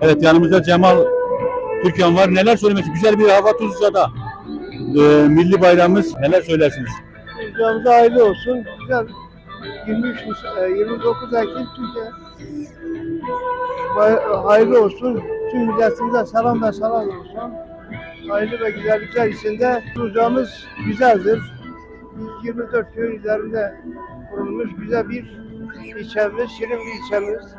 Evet yanımızda Cemal Türkan var. Neler söylemesi? Güzel bir hava Tuzla'da. Ee, milli bayramımız. Neler söylersiniz? Ricamıza hayırlı olsun. Güzel 23 Nis- e, 29 Ekim Türkiye hayırlı olsun. Tüm milletimize selam ve salam olsun. Hayırlı ve güzellikler içinde ricamız güzeldir. Biz 24 köy üzerinde kurulmuş güzel bir ilçemiz, şirin bir ilçemiz.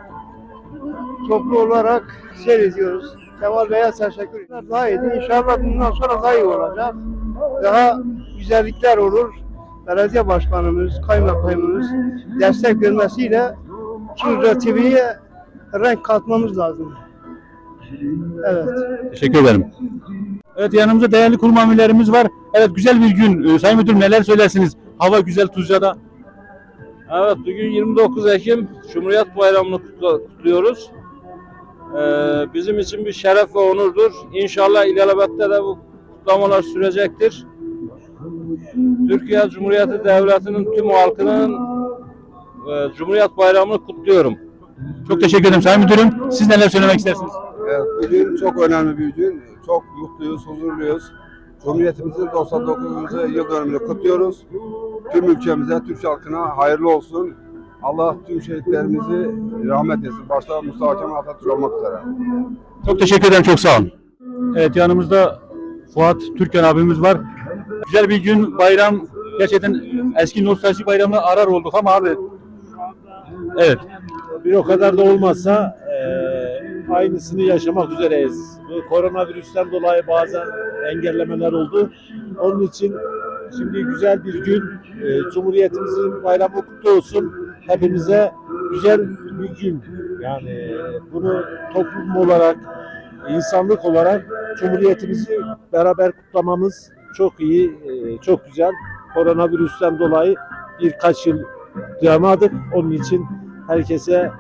Toplu olarak seyrediyoruz. Kemal Bey'e teşekkür ederim. Daha iyiydi. İnşallah bundan sonra daha iyi olacak. Daha güzellikler olur belediye başkanımız, kaymakamımız destek vermesiyle Kürda TV'ye renk katmamız lazım. Evet. Teşekkür ederim. Evet yanımızda değerli kurum amirlerimiz var. Evet güzel bir gün. Ee, Sayın Müdürüm neler söylersiniz? Hava güzel Tuzla'da. Evet bugün 29 Ekim Cumhuriyet Bayramı'nı kutluyoruz. Ee, bizim için bir şeref ve onurdur. İnşallah ilelebette de bu kutlamalar sürecektir. Türkiye Cumhuriyeti Devleti'nin tüm halkının e, Cumhuriyet Bayramı'nı kutluyorum. Çok teşekkür ederim Sayın Müdürüm. Siz neler söylemek istersiniz? Evet, bugün çok önemli bir gün. Çok mutluyuz, huzurluyuz. Cumhuriyetimizin 99. yıl dönümünü kutluyoruz. Tüm ülkemize, Türk halkına hayırlı olsun. Allah tüm şehitlerimizi rahmet etsin. Başta Mustafa Kemal Atatürk olmak üzere. Çok teşekkür ederim. Çok sağ olun. Evet yanımızda Fuat Türkan abimiz var. Güzel bir gün bayram. Gerçekten eski nostalji bayramını arar olduk ama abi. Evet. bir o kadar da olmazsa eee, aynısını yaşamak üzereyiz. Bu koronavirüsten dolayı bazen engellemeler oldu. Onun için şimdi güzel bir gün. Eee, Cumhuriyetimizin bayramı kutlu olsun. Hepimize güzel bir gün. Yani bunu toplum olarak, insanlık olarak Cumhuriyetimizi beraber kutlamamız çok iyi, eee, çok güzel. Koronavirüsten dolayı birkaç yıl duyamadık. Onun için herkese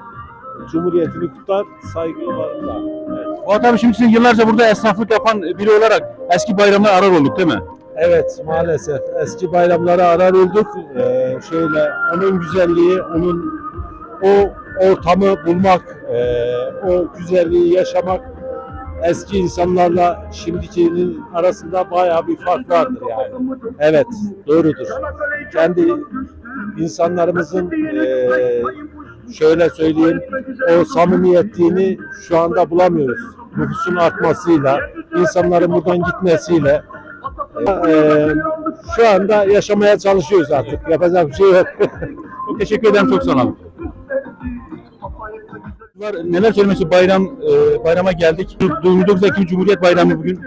Cumhuriyetini kutlar, saygılarımla. Evet. Fuat abi şimdi yıllarca burada esnaflık yapan biri olarak eski bayramları arar olduk değil mi? Evet maalesef eski bayramları arar olduk. Ee, şöyle onun güzelliği, onun o ortamı bulmak, ee, o güzelliği yaşamak eski insanlarla şimdikinin arasında bayağı bir fark vardır yani. Evet, doğrudur. Kendi insanlarımızın ee, şöyle söyleyeyim, o samimiyetliğini şu anda bulamıyoruz. Nüfusun artmasıyla, insanların buradan gitmesiyle ee, şu anda yaşamaya çalışıyoruz artık. Yapacak bir şey yok. Çok teşekkür ederim. Çok sağ olun. Var, neler söylemesi bayram e, bayrama geldik. 29 Ekim Cumhuriyet Bayramı bugün.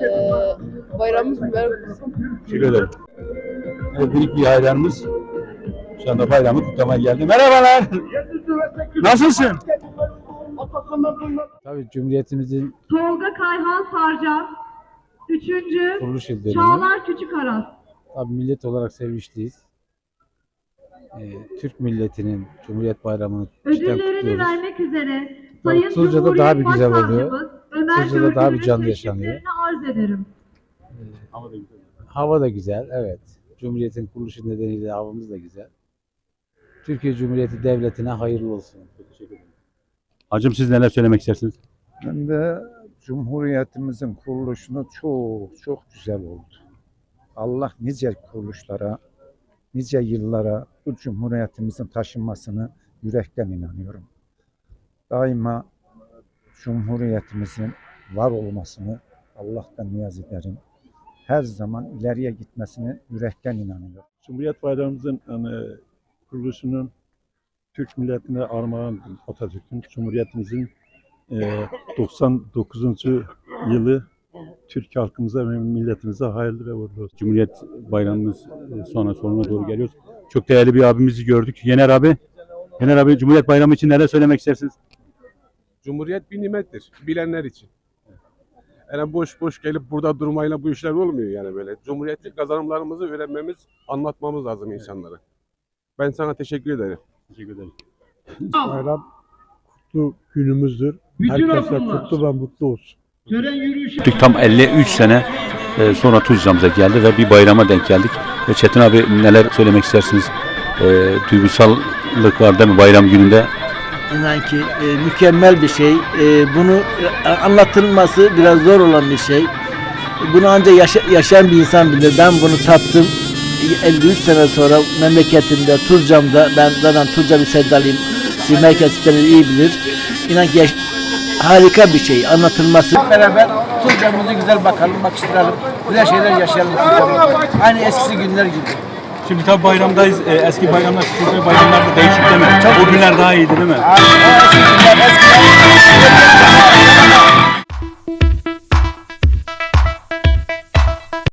Ee, bayramımız mübarek olsun. Teşekkür ederim. Evet, büyük bir hayranımız. Şu anda bayramı kutlamaya geldi. Merhabalar. Nasılsın? Tabii Cumhuriyetimizin Kayhan Sarcan. Üçüncü kuruluş yıl. Çağlar Küçükaras. Tabii millet olarak sevinçliyiz. Ee, Türk milletinin Cumhuriyet Bayramı'nı Ödüllerini vermek üzere Sayın Cumhuriyet daha bir güzel oluyor. Ömer Tuzla'da daha bir canlı yaşanıyor. arz ederim. Hava da güzel, evet. Cumhuriyetin kuruluşu nedeniyle havamız da güzel. Türkiye Cumhuriyeti Devleti'ne hayırlı olsun. Hacım siz neler söylemek istersiniz? Ben de Cumhuriyetimizin kuruluşunu çok çok güzel oldu. Allah nice kuruluşlara, nice yıllara bu Cumhuriyetimizin taşınmasını yürekten inanıyorum. Daima Cumhuriyetimizin var olmasını Allah'tan niyaz ederim. Her zaman ileriye gitmesini yürekten inanıyorum. Cumhuriyet Bayramımızın hani, kuruluşunun Türk milletine armağan Atatürk'ün Cumhuriyetimizin 99. yılı Türk halkımıza ve milletimize hayırlı ve uğurlu olsun. Cumhuriyet Bayramımız e, sonra sonuna doğru geliyoruz. Çok değerli bir abimizi gördük. Yener abi. Yener abi Cumhuriyet Bayramı için neler söylemek istersiniz? Cumhuriyet bir nimettir. Bilenler için. Yani boş boş gelip burada durmayla bu işler olmuyor yani böyle. Cumhuriyetlik kazanımlarımızı öğrenmemiz, anlatmamız lazım insanlara. Ben sana teşekkür ederim. Teşekkür ederim. Bayram kutlu günümüzdür. Herkese kutlu ve mutlu olsun. Tam 53 sene e, sonra Tuzla'mıza geldi ve bir bayrama denk geldik. Ve Çetin abi neler söylemek istersiniz? E, duygusallık var değil mi bayram gününde? inan ki e, mükemmel bir şey. E, bunu e, anlatılması biraz zor olan bir şey. Bunu ancak yaşa- yaşayan bir insan bilir. Ben bunu tattım. 53 sene sonra memleketimde Tuzcam'da ben zaten Tuzca bir sevdalıyım. Siz merkez iyi bilir. İnan ki harika bir şey anlatılması. Beraber Tuzcam'ımızı güzel bakalım, bakıştıralım. Güzel şeyler yaşayalım. Aynı eskisi günler gibi. Şimdi tabii bayramdayız. E, eski bayramlar, Türkiye bayramlarda değişik değil mi? O günler daha iyiydi değil mi? O eski günler, eskiler.